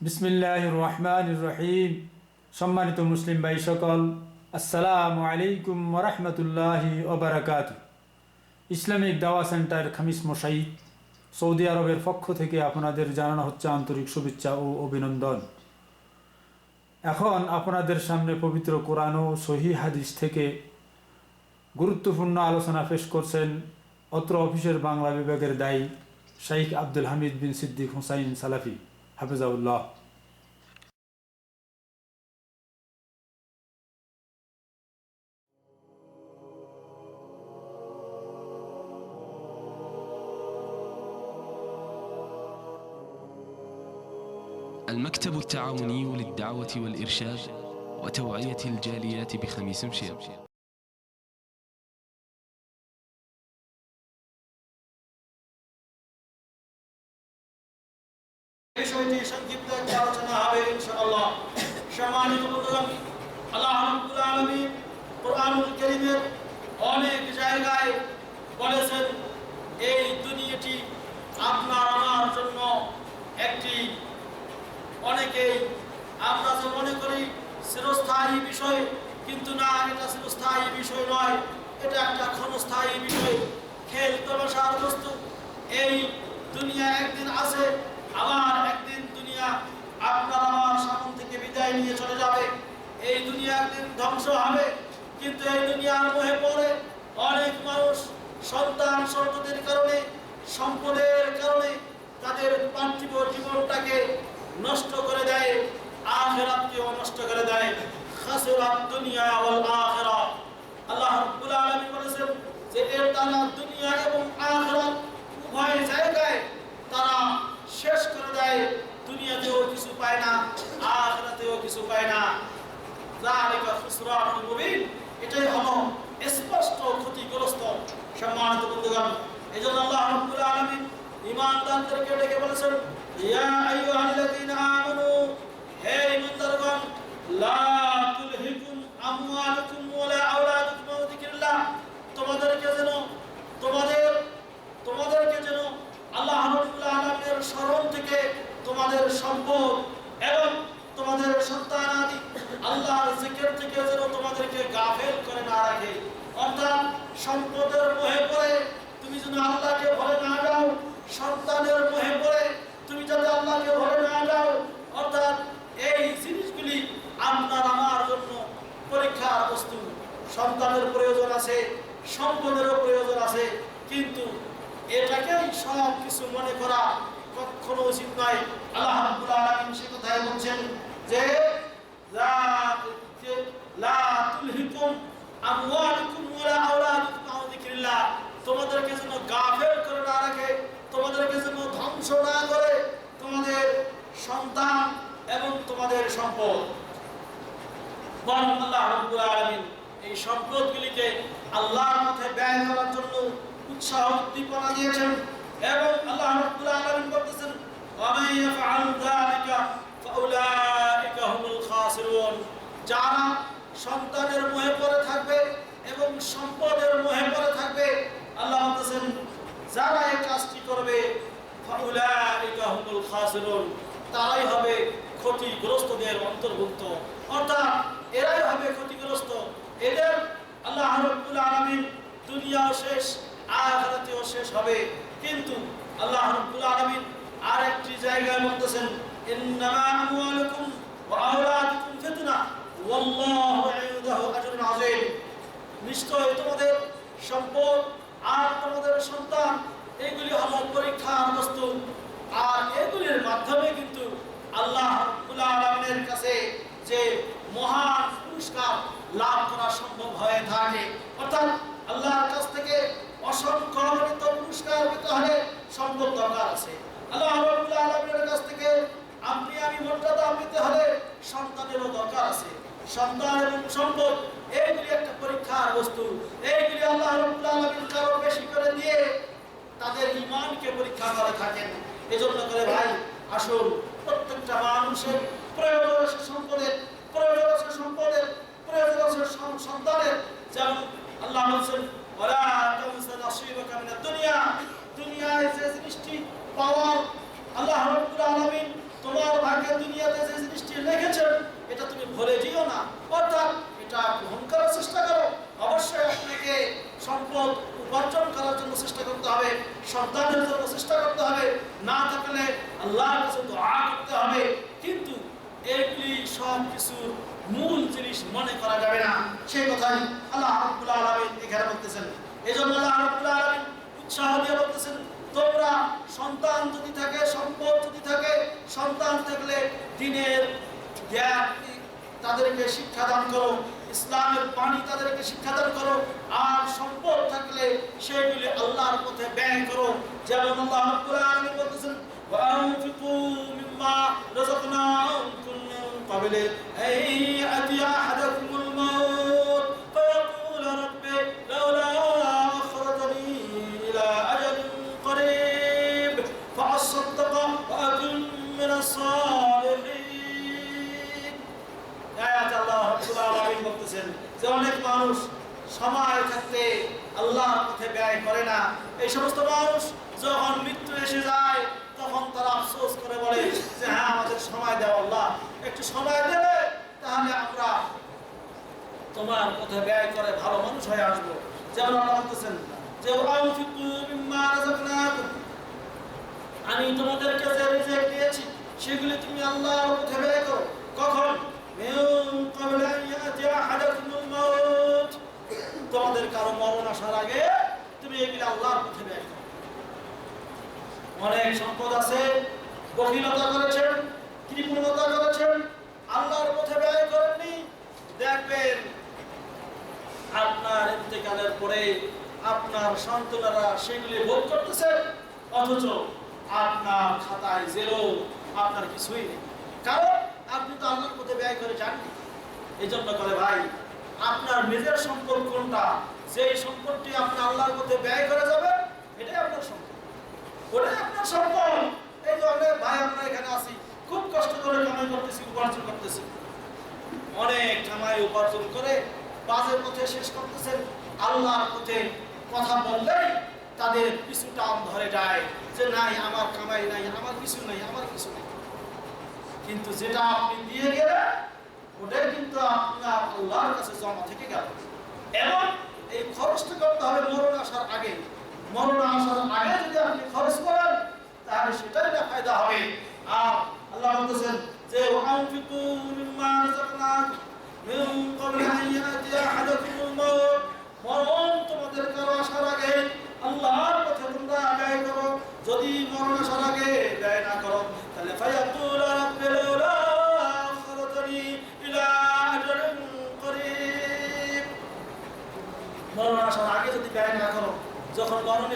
বিসমিল্লাহ রহমান রহিম। সম্মানিত মুসলিম ভাই সকল, আসসালামু আলাইকুম ওরহমতুল্লাহি ওবরাকাত ইসলামিক দাওয়া সেন্টার খামিস মোশাইদ সৌদি আরবের পক্ষ থেকে আপনাদের জানানো হচ্ছে আন্তরিক শুভেচ্ছা ও অভিনন্দন। এখন আপনাদের সামনে পবিত্র কোরআন ও সহি হাদিস থেকে গুরুত্বপূর্ণ আলোচনা পেশ করছেন অত্র অফিসের বাংলা বিভাগের দায়ী শাইখ আব্দুল হামিদ বিন সিদ্দিক হুসাইন সালাফি। حفظه الله. المكتب التعاوني للدعوة والإرشاد وتوعية الجاليات بخميس مشير আল্লাহ রাব্বুল আলামিন কোরআনুল কারীমের অনেক জায়গায় বলেছেন, এই দুনিয়াটি আপনার আমার জন্য একটি, অনেকেই আমরা যে মনে করি চিরস্থায়ী বিষয়, কিন্তু না, এটা চিরস্থায়ী বিষয় নয়, এটা একটা ক্ষণস্থায়ী বিষয়। খেল তামাশার বস্তু, এই দুনিয়া একদিন আছে, আবার একদিন দুনিয়া আপনার আমার সামন থেকে বিদায় নিয়ে চলে যাবে এই দুনিয়া একদিন ধ্বংস হবে। কিন্তু এই দুনিয়ার মোহে পড়ে অনেক মানুষ সন্তান সন্ততির কারণে, সম্পদের কারণে তাদের পার্থিব জীবনটাকে নষ্ট করে দেয়, আখেরাতকেও নষ্ট করে দেয়। খাসিরাত দুনিয়া ওয়াল আখিরা আল্লাহ রাব্বুল আলামিন বলেছেন যে, এর দ্বারা দুনিয়া এবং আখিরাত উভয় জায়গায় তারা শেষ করে দেয়, দুনিয়াতেও কিছু পায় না, আখিরাতেও কিছু পায় না। যালিকা খুসরানুল আল্লাহ তোমাদেরকে যেন, তোমাদের, তোমাদেরকে যেন আল্লাহ রাব্বুল আলামিনের স্মরণ থেকে তোমাদের সম্পদ এবং তোমাদের সন্তানাদি আল্লাহর জিকির থেকে যেন তোমাদেরকে গাফেল করে না রাখে। অর্থাৎ সম্পদের মোহে পড়ে তুমি যেন আল্লাহকে ভরে না যাও। সন্তানের মোহে পড়ে তুমি যাতে আল্লাহকে ভরে না যাও। অর্থাৎ এই জিনিসগুলি আপনার আমার জন্য পরীক্ষার বস্তু। সন্তানের প্রয়োজন আছে, সম্পদেরও প্রয়োজন আছে, কিন্তু এটাকেই সব কিছু মনে করা কখনো উচিত নয়। আল্লাহ সে কথাই বলছেন যে তোমাদেরকে যেন গাফেল করে না রাখে, তোমাদেরকে যেন ধ্বংস না করে তোমাদের সন্তান এবং তোমাদের সম্পদ। এই সম্পদগুলিকে আল্লাহর পথে ব্যয় করার জন্য উৎসাহ উদ্দীপনা দিয়েছেন এবং আল্লাহ রাব্বুল আলামিন বলতেছেন যারা সন্তানের মোহে পড়ে থাকবে এবং সম্পদের মোহে পড়ে থাকবে, আল্লাহ বলতেছেন, যারা এই কাজটি করবে তারাই হবে ক্ষতিগ্রস্তদের অন্তর্ভুক্ত। অর্থাৎ এরাই হবে ক্ষতিগ্রস্ত। এদের আল্লাহ রাব্বুল আলামিন দুনিয়াও শেষ আখিরাতেও শেষ হবে। কিন্তু আল্লাহ রাব্বুল আর একটি জায়গায় বলতেছেন, ইন্নামা নিশ্চয় তোমাদের সম্পদ আর তোমাদের সন্তান, এগুলি হলো পরীক্ষার বস্তু আর এগুলির মাধ্যমে কিন্তু আল্লাহ আলামিনের কাছে যে মহান পুরস্কার লাভ করা সম্ভব হয়ে থাকে। অর্থাৎ আল্লাহর কাছ থেকে অসংখ্য পুরস্কার পেতে হলে সম্পদ দরকার আছে। আল্লাহ রাব্বুল আলামিনের কাছ থেকে আপনি আমি মর্যাদা পেতে হলে সন্তানেরও দরকার আছে। সন্তান এবং সম্পদ এইগুলি একটা পরীক্ষার বস্তু। এইগুলি আল্লাহ বেশি করে দিয়ে তাদের ইমানকে পরীক্ষা করে থাকেন, এজন্য করে ভাই, আসুন, প্রত্যেকটা মানুষের প্রয়োজন, সম্পদের প্রয়োজন আছে সম্পদের প্রয়োজন আছে সন- সন্তানের যেমন আল্লাহ বলছেন ওরা তানসা নাসিবাকা মিনাদ দুনিয়া দুনিয়ায় যে জিনিসটি পাওয়ার আল্লাহ রাব্বুল আলামিন তোমার ভাগ্যের দুনিয়াতে যে জিনিসটি লিখেছেন এটা তুমি ভুলে যেও না অর্থাৎ এটা গ্রহণ করার চেষ্টা করো অবশ্যই আপনাকে সম্পদ উপার্জন করার জন্য চেষ্টা করতে সন্তানের জন্য চেষ্টা করতে হবে। না থাকলে আল্লাহর কাছে দোয়া করতে হবে। কিন্তু এগুলি সব কিছুর মূল জিনিস মনে করা যাবে না। সেই কথাই আল্লাহ রাব্বুল আলামিন এখানে বলতেছেন। এজন্য আল্লাহ রাব্বুল আলামিন উৎসাহ দিয়ে বলতেছেন, তোমরা সন্তান যদি থাকে, সম্পদ যদি থাকে, সন্তান থাকলে দিনের জ্ঞান তাদেরকে শিক্ষাদান করো, ইসলামের পানি তাদেরকে শিক্ষাদান করো, আর সম্পদ থাকলে সেগুলি আল্লাহর পথে ব্যয় করো। যেমন আল্লাহ বলতেছেন ওয়ানফিকু মিম্মা রাযাকনাকুম যে অনেক মানুষ সময় থাকতে আল্লাহর পথে ব্যয় করে না। এই সমস্ত মানুষ যখন মৃত্যু এসে যায়, তখন তারা আফসোস করে বলে যে হ্যাঁ আমাদের সময় দেওয়া আল্লাহ। একটু সময় দেবে, তাহলে আমরা তোমার পথে ব্যয় করে ভালো মানুষ হয়ে আসব। যেমন আল্লাহ বলতেছেন যে আমি তোমাদেরকে যে রিজিক দিয়েছি, সেগুলি তুমি আল্লাহর পথে ব্যয় করো। কখন? মিন ক্বাবলি আন ইয়াতি আহাদাকুমুল মাউত তোমাদের কারও মরণ আসার আগে তুমি এগুলি আল্লাহর পথে ব্যয় করো। অনেক সম্পদ আছে বকিলতা করেছেন কৃপণতা করেছেন, আল্লাহর পথে ব্যয় করেননি। দেখবেন, আপনার ইন্তেকালের পরে আপনার সন্তানেরা সেগুলি ভোগ করতেছে, অথচ আপনার খাতায় জেরো আপনার কিছুই নেই। কারণ আপনি তো আল্লাহর পথে ব্যয় করে যাননি। এই জন্য করে ভাই আপনার নিজের সম্পদ কোনটা? সেই সম্পদটি আপনি আল্লাহর মধ্যে ব্যয় করে যাবেন, এটাই আপনার সম্পদ। ওটাই আপনার সম্পদ। এই যে অনেক ভাই আমরা এখানে আসি খুব কষ্ট করে কামাই করতেছি, উপার্জন করতেছি। অনেক কামাই উপার্জন করে বাজের পথে শেষ করতেছেন, আল্লাহর পথে কথা বললেই তাদের পিছু টান ধরে যায় যে, নাই, আমার কামাই নাই, আমার কিছু নাই, আমার কিছু নাই। কিন্তু যেটা আপনি দিয়ে গেলেন ওটাই কিন্তু আপনার আল্লাহর কাছে জমা থেকে গেল। এবং এই খরচটা করতে হবে মরণ আসার আগে। মরণ আসার আগে যদি আপনি খরচ করেন, তাহলে সেটাই না ফায়দা হবে। আর আল্লাহ বলতেছেন যে ওয়ানফিকু মিম্মা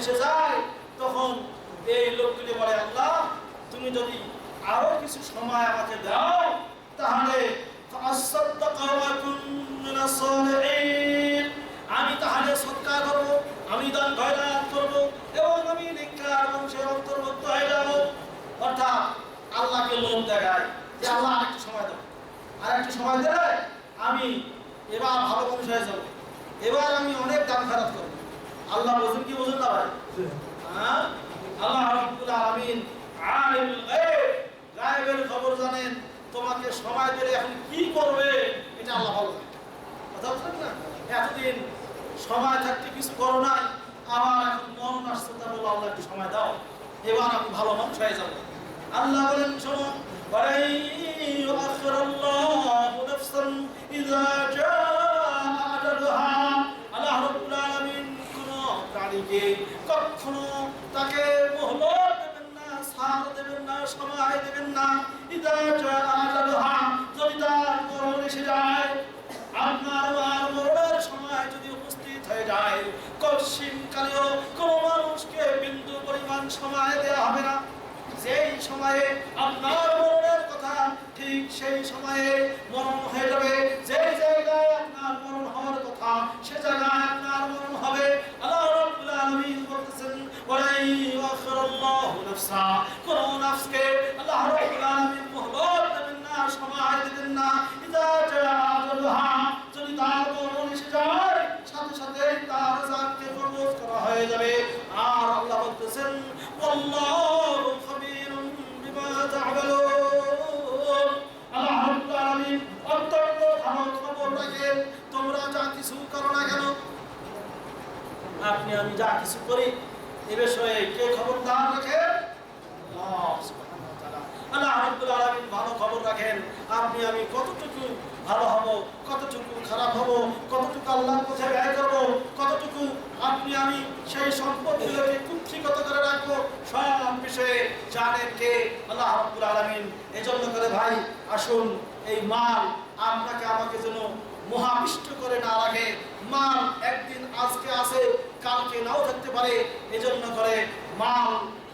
মিশে যায়, তখন এই লোকগুলি বলে, আল্লাহ, তুমি যদি আরও কিছু সময় আমাকে দাও, তাহলে আমি তাহলে সৎকার করব, আমি দান ভয়রাত করব এবং আমি নিকার বংশের অন্তর্ভুক্ত হয়ে যাব অর্থাৎ আল্লাহকে লোভ দেখায় যে, আল্লাহ আরেকটু সময় দেব আরেকটু সময় দেবে আমি এবার ভালো মানুষ হয়ে যাব, এবার আমি অনেক দান খারাপ করব। আল্লাহ বোঝেন কি বোঝেন না ভাই হ্যাঁ? আল্লাহ রাব্বুল আলামিন আলিমুল গায়ব গায়বের খবর জানেন তোমাকে সময় দিলে এখন কি করবে এটা আল্লাহ ভালো জানে কথা বুঝলেন না এতদিন সময় থাকতে কিছু করো নাই আমার এখন মরণ আসছে তা বলো আল্লাহ একটু সময় দাও এবার আমি ভালো মানুষ হয়ে যাবো আল্লাহ বলেন শোনো ولن يؤخر الله نفسا إذا جاء কখনো তাকে মোহলত দেবেন না ছাড় দেবেন না সময় দেবেন না। ইদা জা যদি তার মরণ এসে যায়, আপনার আমার মরণের সময় যদি উপস্থিত হয়ে যায় কশিন কালেও কোনো মানুষকে বিন্দু পরিমাণ সময় দেওয়া হবে না। যেই সময়ে আপনার মরণের কথা, ঠিক সেই সময়ে মরণ হয়ে যাবে। যেই জায়গায় আপনার মরণ হওয়ার কথা, সে জায়গায় তোমরা যা কিছু করো না কেন? আপনি আমি যা কিছু করি এ বিষয়ে কে খবরদার রাখেন আল্লাহ রাব্বুল আলামিন ভালো খবর রাখেন। আপনি, আমি কতটুকু ভালো হব, কতটুকু খারাপ হব, কতটুকু আল্লাহর পথে ব্যয় করব, কতটুকু আপনি, আমি সেই সম্পদগুলোকে কুক্ষিগত করে রাখব, সব বিষয়ে জানেন কে? আল্লাহ রাব্বুল আলামিন। এজন্য করে ভাই, আসুন, এই মাল আপনাকে, আমাকে যেন মহাবিষ্ট করে না রাখে। মাল একদিন আজকে আসে, কালকে নাও থাকতে পারে। এজন্য করে মাল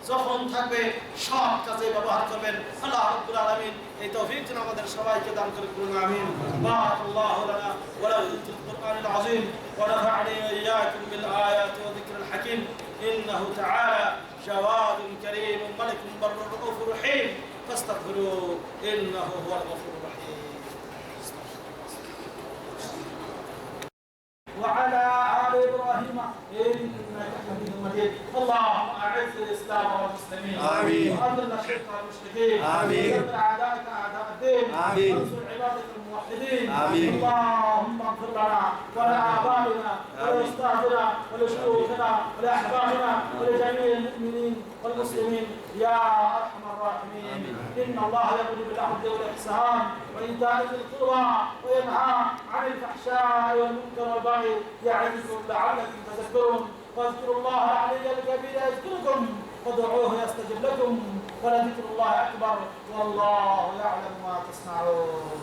যখন থাকবে, সব কাজে ব্যবহার করবেন। আল্লাহ রাব্বুল আলামিন এই তৌফিক যেন আমাদের সবাইকে দান করে করুন আমিন। বারাকাল্লাহু লানা ওয়া লাকুম ফিল কুরআনিল আযীম। ওয়া নাফা'নি ওয়া ইয়্যাকুম বিল আয়াতি ওয়া যিকরিল হাকীম। ইন্নাহু তাআলা জাওয়াদুন কারীম। মালিকুন বাররুর রাউফুর রহিম। ফাস্তাগফিরুহু ইন্নাহু হুয়াল গফুরুর مجيد اللهم أعز الإسلام والمسلمين. آمين. وأذل الشرك والمشركين آمين. ودمر أعداءك أعداء الدين. آمين. وانصر عبادك الموحدين. آمين. اللهم اغفر لنا ولآبائنا ولأستاذنا ولشيوخنا ولأحبابنا ولجميع المؤمنين والمسلمين. يا أرحم الراحمين. إن الله يأمر بالعدل والإحسان وإيتاء ذي القربى وينهى عن الفحشاء والمنكر والبغي. يعظكم لعلكم تذكرون. واذكروا الله العلي الكبير يذكركم وادعوه يستجب لكم ولذكر الله أكبر والله يعلم ما تصنعون.